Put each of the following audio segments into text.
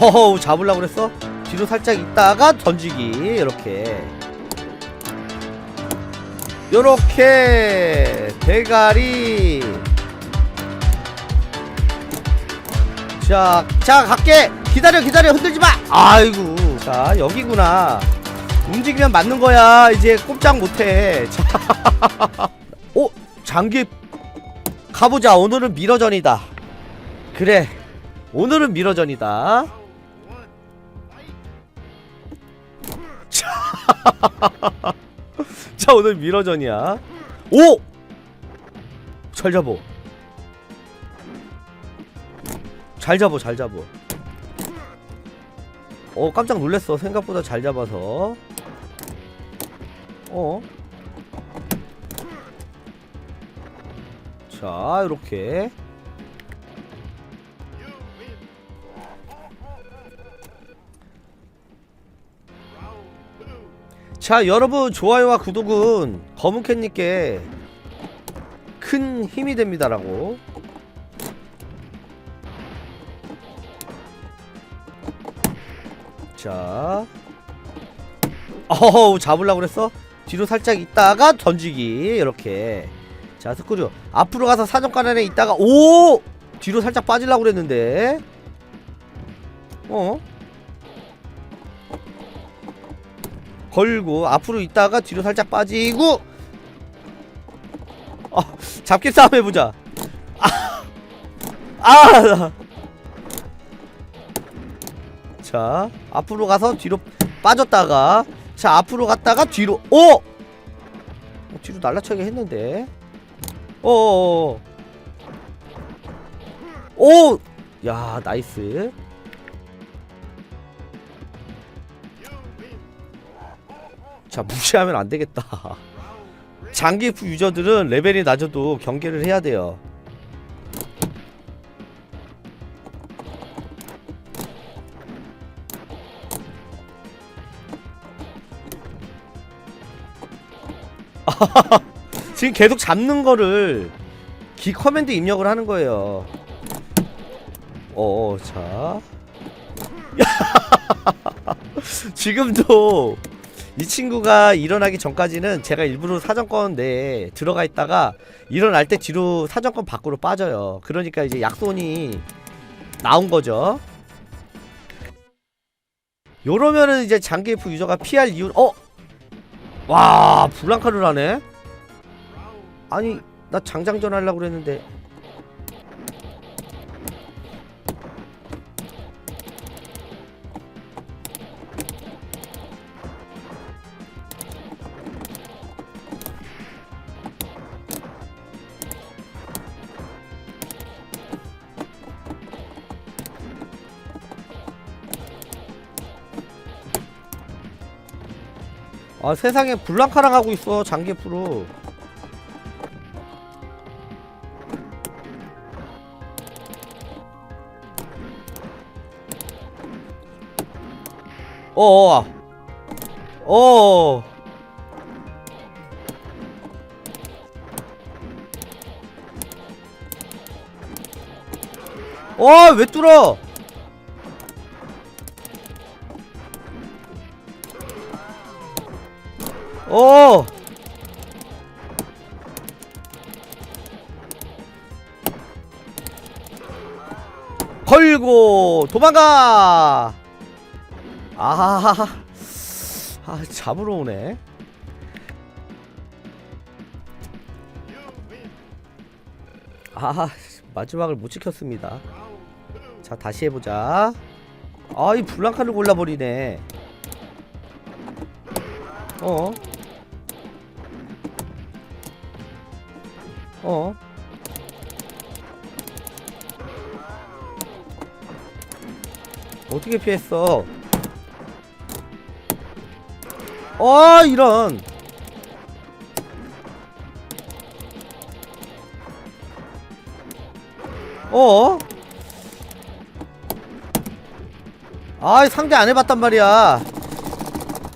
어우 잡으려고 그랬어? 뒤로 살짝 있다가 던지기 이렇게. 요렇게 대가리. 자, 자 갈게. 기다려 기다려. 흔들지 마. 아이고 자 여기구나. 움직이면 맞는 거야. 이제 꼼짝 못해. 자, 어 장기. 가보자. 오늘은 미러전이다. 그래. 오늘은 미러전이다 자 오늘 미러전이야. 오! 잘 잡어. 잘 잡어 잘 잡어. 어 깜짝 놀랐어. 생각보다 잘 잡아서. 어? 자, 이렇게. 자, 여러분, 좋아요와 구독은 검은캣님께 큰 힘이 됩니다라고. 자. 어우, 잡으려고 그랬어? 뒤로 살짝 있다가 던지기. 이렇게. 자 스크류 앞으로 가서 사정관 안에 있다가 오 뒤로 살짝 빠지려고 그랬는데 어 걸고 앞으로 있다가 뒤로 살짝 빠지고 아 잡기 싸움 해보자 아! 아! 자 앞으로 가서 뒤로 빠졌다가 자 앞으로 갔다가 뒤로 오 어, 뒤로 날라차게 했는데 어어어 오! 야 나이스 자 무시하면 안 되겠다 장기프 유저들은 레벨이 낮아도 경계를 해야 돼요 지금 계속 잡는 거를 기 커맨드 입력을 하는 거예요. 어, 자. 지금도 이 친구가 일어나기 전까지는 제가 일부러 사정권 내에 들어가 있다가 일어날 때 뒤로 사정권 밖으로 빠져요. 그러니까 이제 약손이 나온 거죠. 요러면은 이제 장기 F 유저가 피할 이유 어? 와, 블랑카를 하네? 아니 나 장장전 하려고 그랬는데 아 세상에 블랑카랑 하고 있어 장기 프로. 어어 어. 어, 왜 뚫어? 어. 걸고 도망가. 아하하하. 아, 잡으러 오네. 아, 마지막을 못 지켰습니다. 자, 다시 해보자. 아, 이 블랑카를 골라버리네. 어? 어? 어떻게 피했어? 어 이런 어? 아 상대 안 해봤단 말이야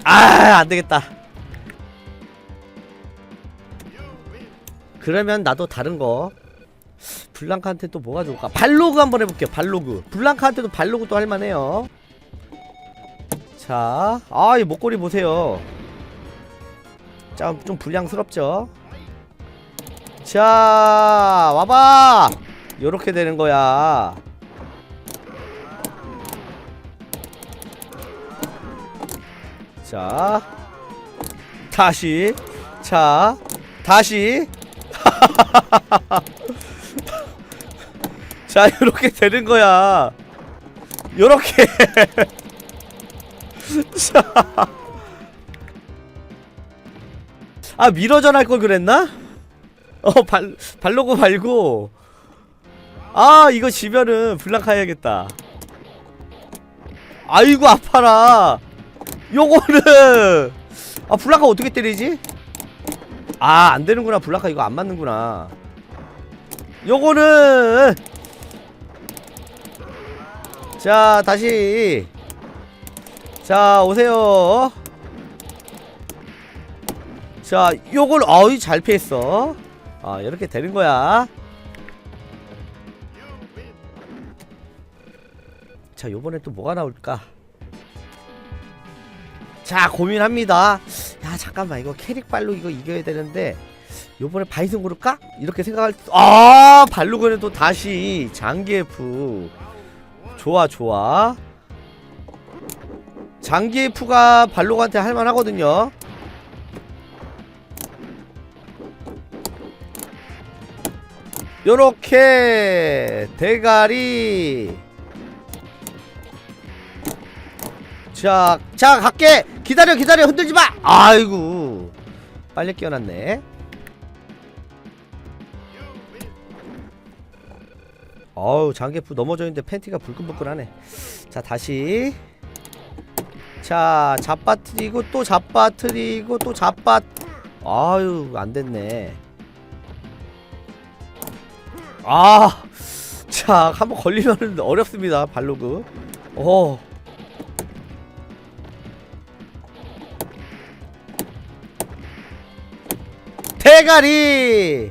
아 안되겠다 그러면 나도 다른 거 블랑카한테 또 뭐가 좋을까? 발로그 한번 해볼게요. 발로그. 블랑카한테도 발로그 또 할만해요. 자, 아, 이 목걸이 보세요. 자, 좀 불량스럽죠? 자, 와봐! 요렇게 되는 거야. 자, 다시. 자, 다시. 자, 요렇게 되는 거야. 요렇게. 자. 아, 미러전 할 걸 그랬나? 어, 발, 발로고 말고. 아, 이거 지면은 블랑카 해야겠다. 아이고, 아파라. 요거는. 아, 블랑카 어떻게 때리지? 아, 안 되는구나. 블랑카 이거 안 맞는구나. 요거는. 자, 다시. 자, 오세요. 자, 요걸 어이 잘 피했어. 아, 이렇게 되는 거야. 자, 요번에 또 뭐가 나올까? 자, 고민합니다. 야, 잠깐만. 이거 캐릭발로 이거 이겨야 되는데 요번에 바이슨 고를까? 이렇게 생각할 때 아, 발로그는 또 다시 장기F. 좋아, 좋아. 장기F가 발로그한테 할 만하거든요. 요렇게 대가리 자, 자 갈게 기다려 기다려. 흔들지 마. 아이고. 빨리 끼워놨네. 어우 장개프 넘어져 있는데 팬티가 불끈불끈하네. 자 다시. 자 잡아트리고 또 잡아트리고 또 잡아 아유 안됐네. 아, 자, 한번 걸리면 어렵습니다, 발로그. 어. 대가리!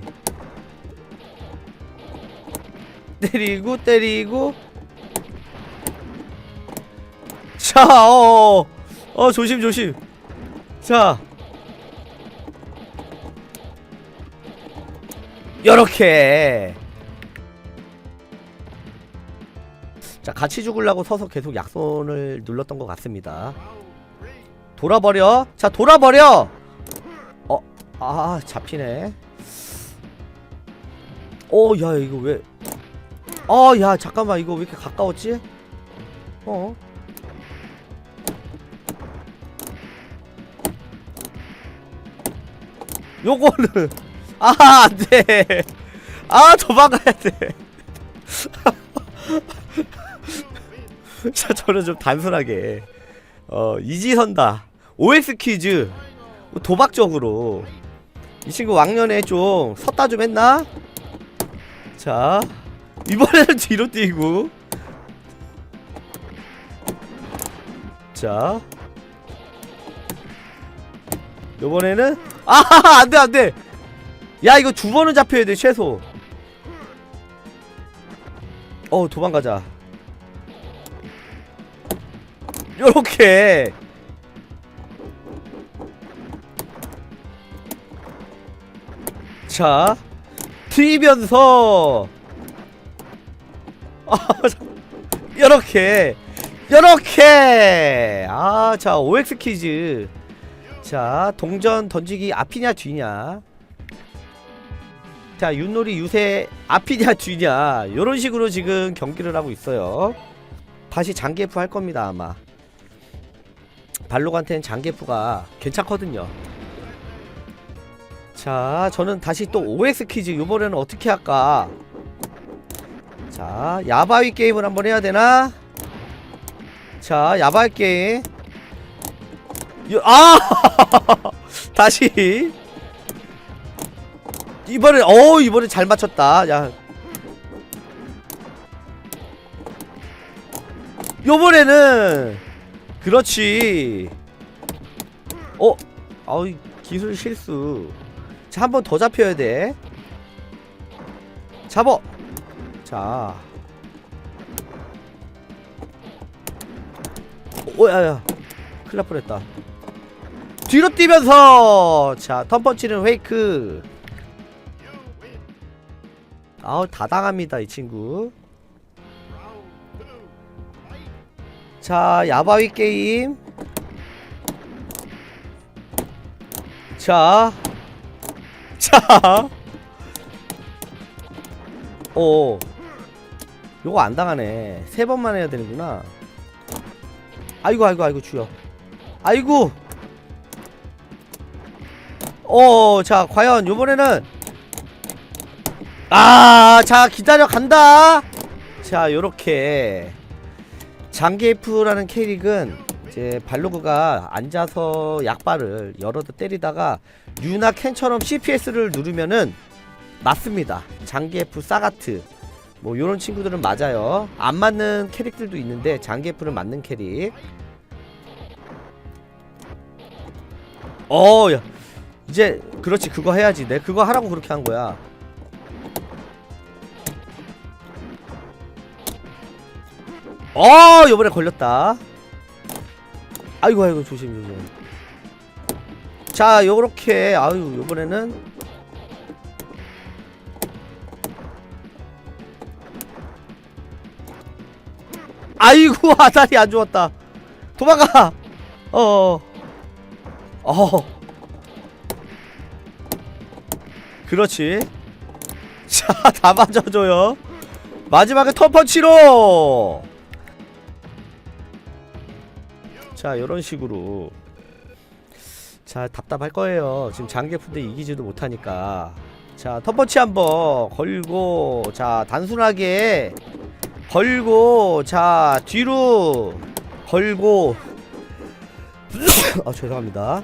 때리고, 때리고. 자, 어, 어, 어, 조심, 조심. 자. 요렇게. 자 같이 죽으려고 서서 계속 약손을 눌렀던 것 같습니다 돌아버려 자 돌아버려 어 아 잡히네. 어야 이거 왜 어 야 잠깐만 이거 왜 이렇게 가까웠지? 어? 요거는 아 안 돼. 아 도망가야 돼. 자, 저는 좀 단순하게. 어 이지선다. OX 퀴즈. 뭐 도박적으로 이 친구 왕년에 좀 섰다 좀 했나? 자 이번에는 뒤로 뛰고. 자. 요번에는 아 안돼 안돼. 야 이거 두 번은 잡혀야 돼 최소. 어 도망가자. 요렇게 자 튀면서. 아, 잠- 요렇게 요렇게. 아자 OX 퀴즈. 자 동전 던지기 앞이냐 뒤냐. 자 윷놀이 유세 앞이냐 뒤냐. 요런 식으로 지금 경기를 하고 있어요. 다시 장기프 할 겁니다 아마. 발로간테는 장개프가 괜찮거든요. 자, 저는 다시 또 OX 퀴즈 이번에는 어떻게 할까? 자, 야바위 게임을 한번 해야 되나? 자, 야바위 게임. 요, 아! 다시. 이번에 어 이번에 잘 맞췄다. 야. 요번에는 그렇지. 어? 아우 기술 실수. 자, 한 번 더 잡혀야 돼. 잡어. 자. 오야야. 큰일 날 뻔했다. 뒤로 뛰면서 자 턴펀치는 페이크. 아우 다 당합니다 이 친구. 자 야바위 게임. 자. 자. 오. 요거 안 당하네. 세 번만 해야 되는구나. 아이고 아이고 아이고 주여. 아이고. 어, 자 과연 요번에는 아, 자 기다려 간다. 자 요렇게 장게프라는 캐릭은 이제 발로그가 앉아서 약발을 여러 대 때리다가 유나 캔처럼 CPS를 누르면은 맞습니다. 장게프 사가트 뭐 요런 친구들은 맞아요. 안 맞는 캐릭들도 있는데 장게프는 맞는 캐릭. 어, 야. 이제 그렇지 그거 해야지. 내 그거 하라고 그렇게 한 거야. 어, 요번에 걸렸다. 아이고 아이고 조심 조심. 자, 요렇게 아유 요번에는 아이고 아다리 안 좋았다. 도망가. 어. 어. 그렇지. 자, 다 맞아줘요. 마지막에 턴펀치로. 자, 요런 식으로. 자, 답답할 거예요. 지금 장계푼데 이기지도 못하니까. 자, 턴펀치 한번 걸고, 자, 단순하게 걸고, 자, 뒤로 걸고. 아, 죄송합니다.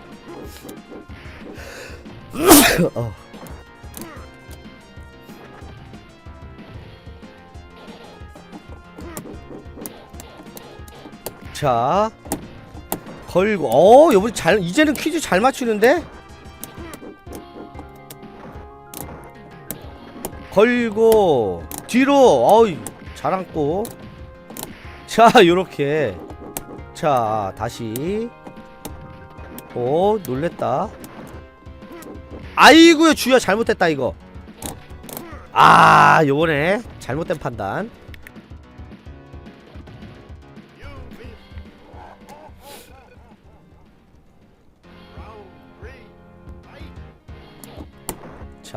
어. 자 걸고. 어 여보 잘 이제는 퀴즈 잘 맞추는데? 걸고 뒤로. 어이 잘 안고. 자 요렇게. 자 다시. 오 놀랬다. 아이고야 주야 잘못했다 이거. 아 요번에 잘못된 판단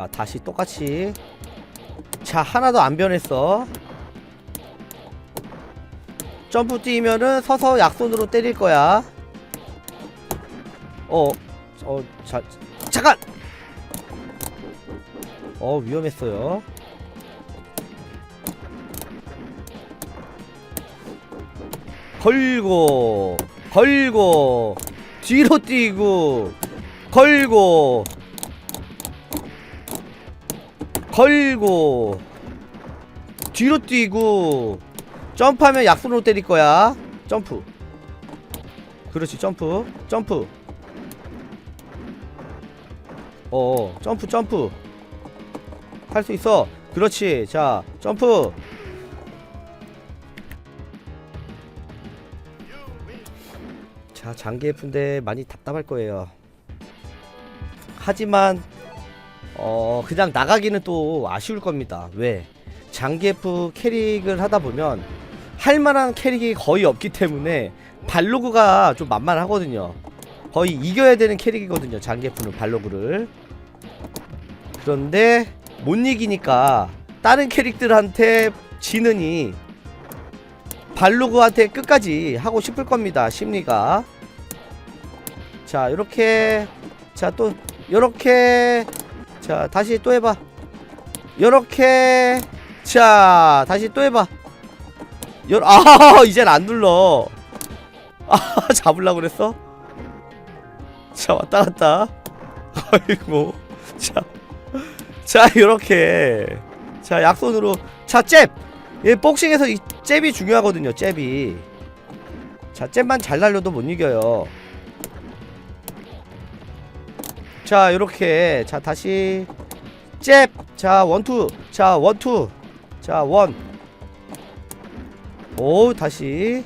자 다시 똑같이 자 하나도 안 변했어 점프 뛰면은 서서 약손으로 때릴 거야 어, 어, 자, 잠깐! 어, 위험했어요. 걸고, 걸고, 뒤로 뛰고, 걸고, 걸고, 뒤로 뛰고, 점프하면 약손으로 때릴 거야. 점프. 그렇지, 점프, 점프. 어 점프 점프 할 수 있어 그렇지 자 점프 자 장기예쁜데 많이 답답할 거예요 하지만 어 그냥 나가기는 또 아쉬울 겁니다. 왜? 장기예프 캐릭을 하다 보면 할 만한 캐릭이 거의 없기 때문에 발로그가 좀 만만하거든요. 거의 이겨야 되는 캐릭이거든요 장기예프는 발로그를. 그런데 못 이기니까 다른 캐릭들한테 지느니 발로그한테 끝까지 하고 싶을 겁니다 심리가. 자 요렇게 자또 요렇게 자 다시 또 해봐. 요렇게. 자 다시 또 해봐. 요, 아 이젠 안 눌러. 아 잡으려고 그랬어? 자 왔다 갔다. 아이고. 자 자 요렇게. 자 약손으로. 자잽! 예, 복싱에서 이 잽이 중요하거든요 잽이. 자 잽만 잘 날려도 못 이겨요 자 요렇게 자 다시 잽 자 원투 자 원투 자, 원. 오, 다시.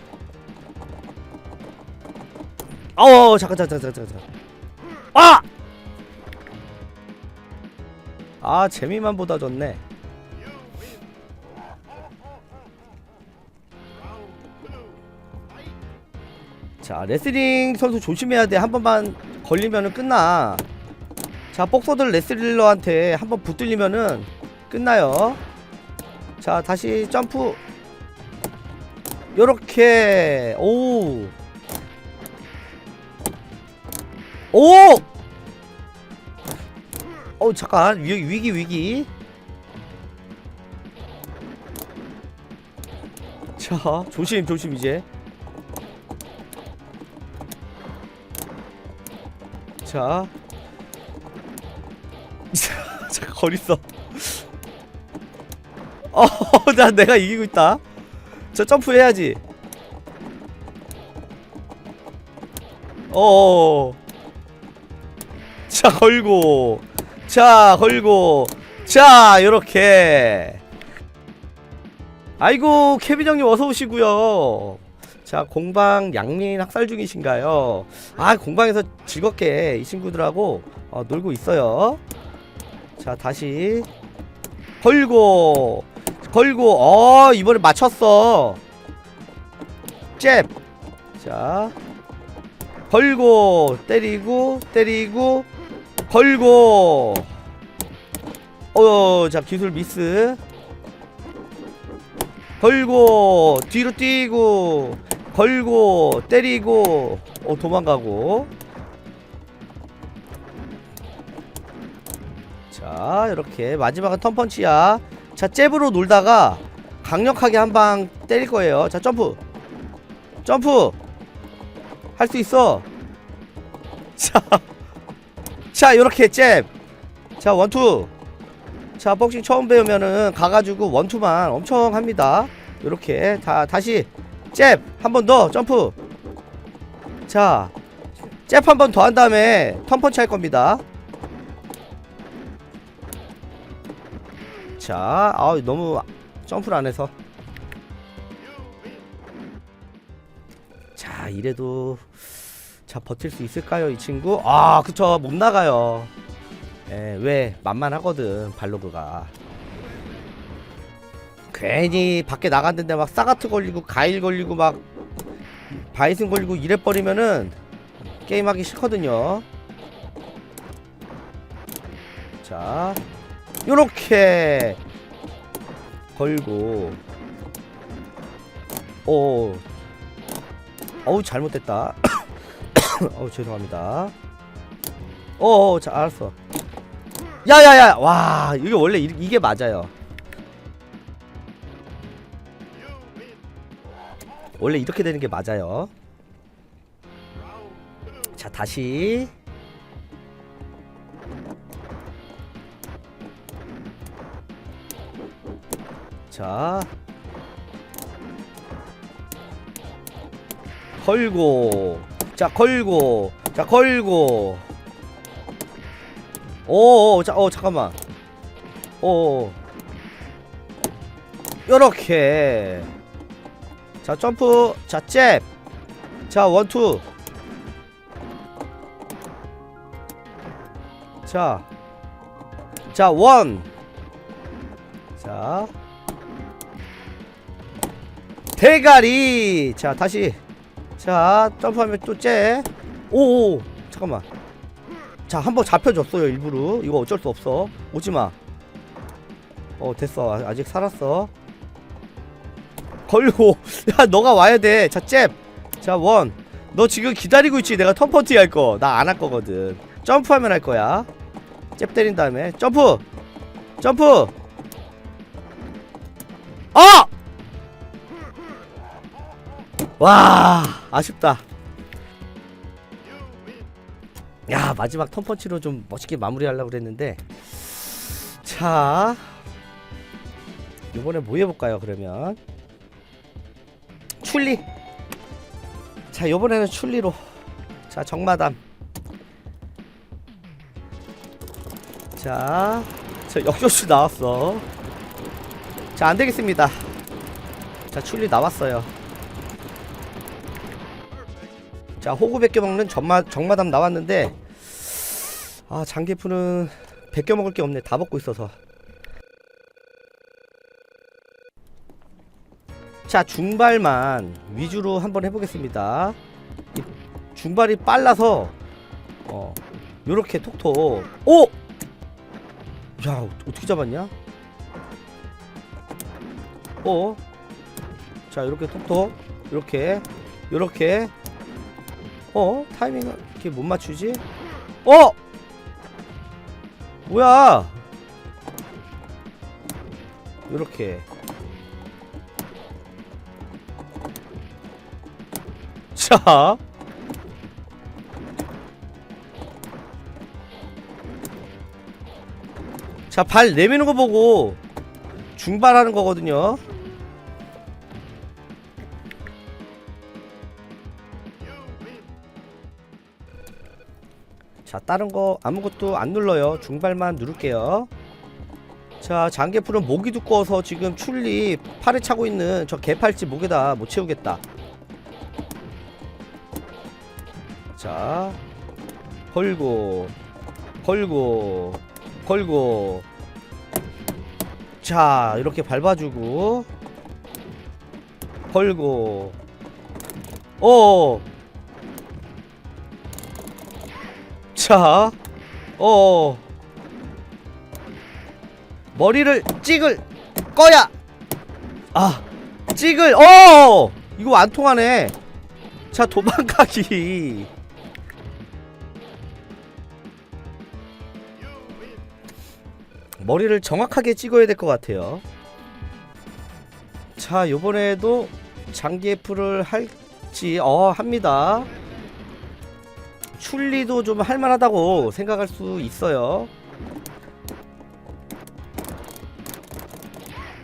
어, 잠깐, 잠깐, 잠깐, 잠깐. 아! 아, 재미만 보다 졌네. 자, 레슬링 선수 조심해야 돼. 한 번만 걸리면은 끝나. 자, 복서들 레슬러한테 한번 붙들리면은 끝나요. 자, 다시 점프. 요렇게. 오. 오! 어, 잠깐. 위, 위기, 위기. 자, 조심, 조심, 이제. 자. 자, 거리 써. 어, 나 내가 이기고 있다. 저 점프 해야지. 어. 자, 걸고. 자, 걸고. 자, 요렇게. 아이고, 케빈 형님 어서 오시고요. 자, 공방 양민 학살 중이신가요? 아, 공방에서 즐겁게 이 친구들하고 어, 놀고 있어요. 자, 다시 걸고 걸고 어, 이번에 맞췄어. 잽. 자. 걸고 때리고 때리고 걸고 어, 자, 기술 미스. 걸고 뒤로 뛰고 걸고 때리고 어 도망가고 자 이렇게 마지막은 턴펀치야. 자 잽으로 놀다가 강력하게 한 방 때릴 거예요. 자 점프. 점프. 할 수 있어. 자, 자 이렇게 잽자 원투. 자 복싱 처음 배우면은 가가지고 원투만 엄청 합니다. 이렇게 다 다시 잽. 한 번 더 점프. 자 잽 한 번 더 한 다음에 턴펀치 할 겁니다 자 아우 너무 점프를 안 해서. 자 이래도 자 버틸 수 있을까요 이 친구? 아 그쵸 못 나가요. 예, 왜? 만만하거든 발로그가. 괜히 밖에 나갔는데 막 싸가트 걸리고 가일 걸리고 막 바이슨 걸리고 이래 버리면은 게임하기 싫거든요. 자 요렇게 걸고. 오 어우 잘못됐다. 어우 죄송합니다. 어어 자 알았어. 야야야. 와 이게 원래 이, 이게 맞아요. 원래 이렇게 되는 게 맞아요. 자 다시 자. 걸고. 자 걸고. 자 걸고. 오오 자, 어 잠깐만. 오. 요렇게. 자 점프. 자잽자 원투. 자. 자, 원. 자. 대가리. 자, 다시. 자, 점프하면 또 째. 오, 오. 잠깐만. 자, 한 번 잡혀줬어요, 일부러. 이거 어쩔 수 없어. 오지 마. 어, 됐어. 아- 아직 살았어. 걸고. 야, 너가 와야 돼. 자, 잽. 자, 원. 너 지금 기다리고 있지? 내가 턴퍼티 할 거. 나 안 할 거거든. 점프하면 할 거야. 잽 때린 다음에 점프. 점프. 아! 와, 아쉽다. 야, 마지막 턴펀치로 좀 멋있게 마무리하려고 그랬는데. 자. 이번에 뭐 해볼까요, 그러면? 출리. 자, 이번에는 출리로. 자, 정마담. 자, 자, 역조수 나왔어. 자 안 되겠습니다 자 출리 나왔어요 자 호구 베껴 먹는 정마, 정마담 나왔는데 아 장기푸는 베껴 먹을 게 없네 다 먹고 있어서 자 중발만 위주로 한번 해보겠습니다 이 중발이 빨라서 어 요렇게 톡톡 오! 야 어떻게 잡았냐? 어? 자 이렇게 톡톡 이렇게 이렇게 어? 타이밍을 이렇게 못 맞추지? 어? 뭐야 이렇게 자 자, 발 내미는 거 보고 중발하는 거거든요. 다른 거 아무것도 안 눌러요. 중발만 누를게요. 자, 장개풀은 목이 두꺼워서 지금 출리 팔에 차고 있는 저 개팔찌 목에다 못 채우겠다. 자, 걸고, 걸고, 걸고. 자, 이렇게 밟아주고, 걸고, 어. 자, 어. 머리를 찍을 거야. 아, 찍을. 어. 이거 안 통하네. 자, 도망가기. 머리를 정확하게 찍어야 될 것 같아요. 자, 요번에도 장기 F를 할지, 어, 합니다. 출리도 좀 할만하다고 생각할 수 있어요.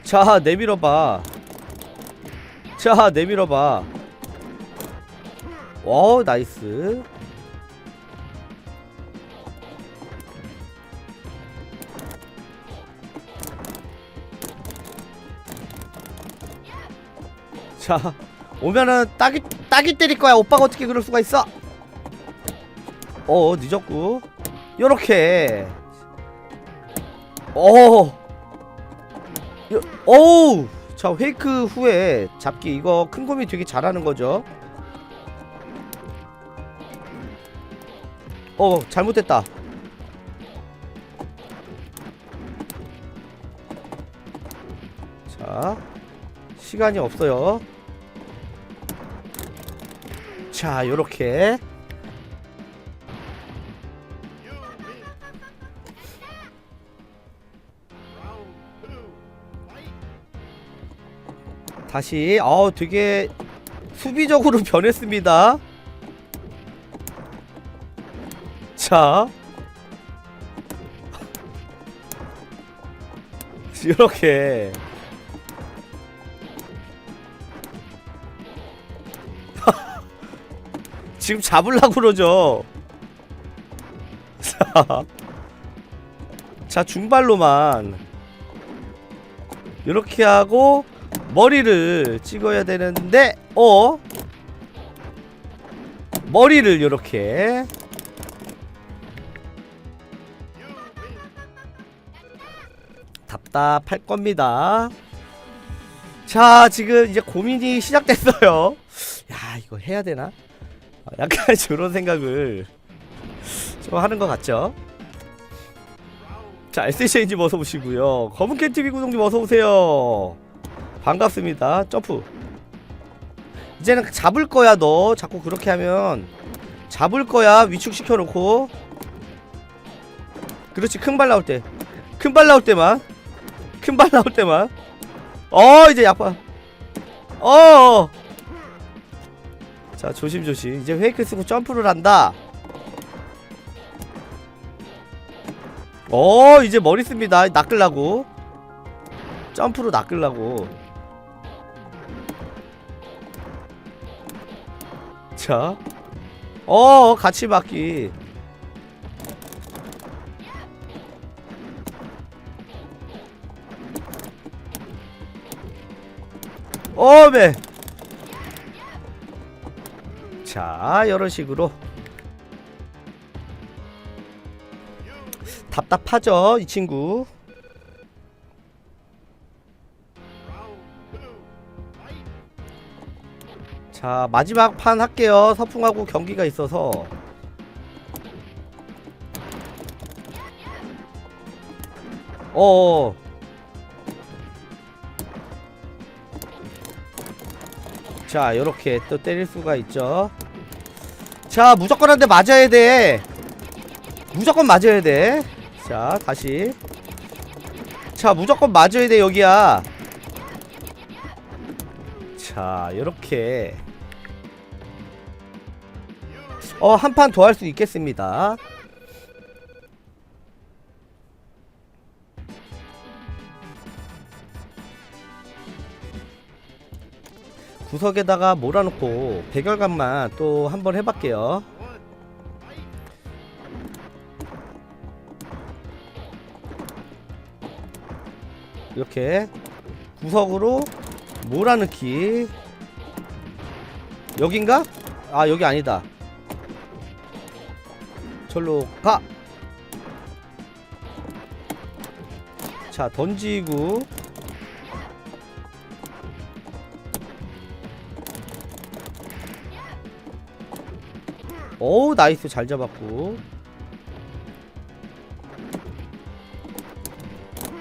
자, 내밀어봐. 자, 내밀어봐. 와, 나이스. 자, 오면은 딱이 딱이 때릴 거야. 오빠가 어떻게 그럴 수가 있어? 어, 늦었고. 요렇게. 어. 요, 어우. 자, 페이크 후에 잡기 이거 큰 곰이 되게 잘하는 거죠. 어, 잘못됐다. 자, 시간이 없어요. 자, 요렇게. 다시 어 되게 수비적으로 변했습니다. 자. 이렇게 지금 잡으려고 그러죠. 자, 자 중발로만 이렇게 하고 머리를 찍어야 되는데 어 머리를 이렇게 답답할 겁니다. 자 지금 이제 고민이 시작됐어요. 야 이거 해야 되나? 어, 약간 저런 생각을 좀 하는 것 같죠? 자 SCNG 어서 오시고요. 검은캔 TV 구독님 어서 오세요. 반갑습니다. 점프. 이제는 잡을 거야 너. 자꾸 그렇게 하면 잡을 거야 위축시켜 놓고. 그렇지 큰 발 나올 때. 큰 발 나올 때만. 큰 발 나올 때만. 어 이제 약발. 어. 자 조심조심. 이제 페이크 쓰고 점프를 한다. 어 이제 머리 씁니다. 낚으려고. 점프로 낚으려고. 자. 어, 같이 맞기. 어메 자 이런 식으로 답답하죠 이 친구 자 마지막 판 할게요. 서풍하고 경기가 있어서. 어어. 자 요렇게 또 때릴 수가 있죠. 자 무조건 한대 맞아야 돼. 무조건 맞아야 돼자 다시. 자 무조건 맞아야 돼 여기야. 자 요렇게 어 한 판 더 할 수 있겠습니다. 구석에다가 몰아놓고 백열감만 또 한 번 해볼게요. 이렇게 구석으로 몰아넣기. 여긴가? 아 여기 아니다 절로 가! 자 던지고. 어우 나이스. 잘 잡았고.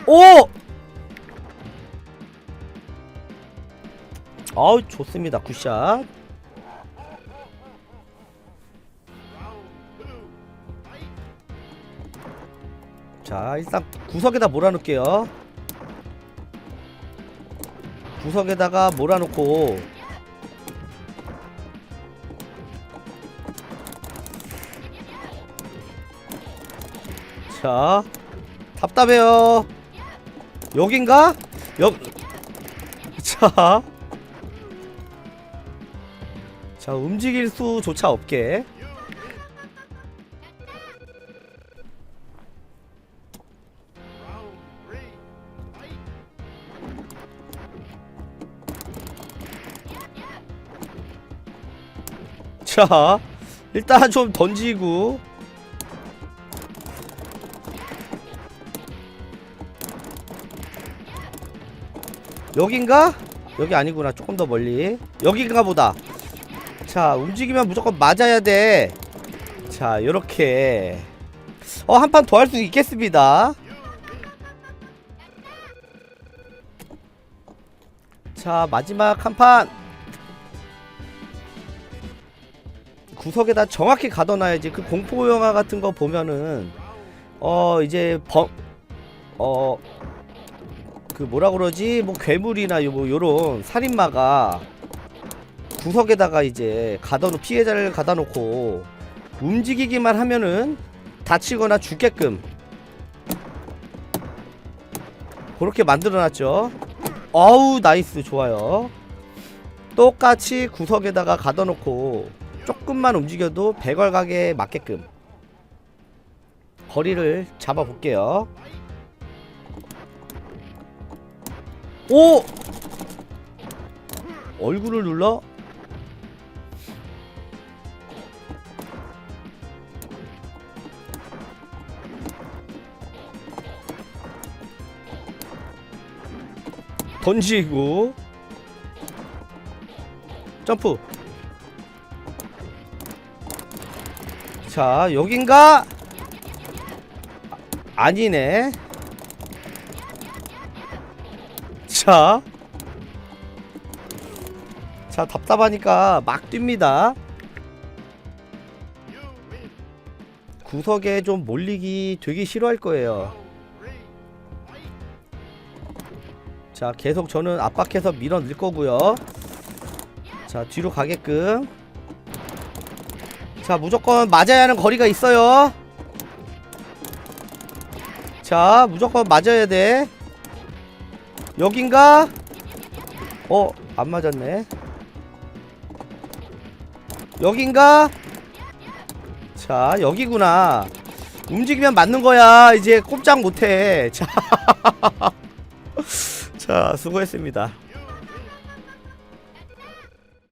오! 아우 좋습니다. 굿샷 자 일단 구석에다 몰아놓을게요. 구석에다가 몰아놓고. 자 답답해요. 여긴가? 여... 자... 자 움직일 수조차 없게 자 일단 좀 던지고. 여긴가? 여기 아니구나 조금 더 멀리. 여긴가 보다. 자 움직이면 무조건 맞아야 돼자 요렇게. 어 한 판 더 할 수 있겠습니다. 자 마지막 한판 구석에다 정확히 가둬놔야지 그 공포 영화 같은 거 보면은 어 이제 범 어 그 뭐라 그러지 뭐 괴물이나 요- 뭐 요런 살인마가 구석에다가 이제 가둬놓 피해자를 가둬놓고 움직이기만 하면은 다치거나 죽게끔 그렇게 만들어놨죠. 어우 나이스 좋아요. 똑같이 구석에다가 가둬놓고 조금만 움직여도 백월각에 맞게끔 거리를 잡아볼게요. 오! 얼굴을 눌러? 던지고 점프 자 여긴가? 아, 아니네 자. 자, 답답하니까 막 뜁니다. 구석에 좀 몰리기 되게 싫어할 거예요. 자, 계속 저는 압박해서 밀어 넣을 거고요. 자, 뒤로 가게끔. 자, 무조건 맞아야 하는 거리가 있어요. 자, 무조건 맞아야 돼. 여긴가? 어, 안 맞았네. 여긴가? 자, 여기구나. 움직이면 맞는 거야. 이제 꼼짝 못해. 자, 자, 수고했습니다.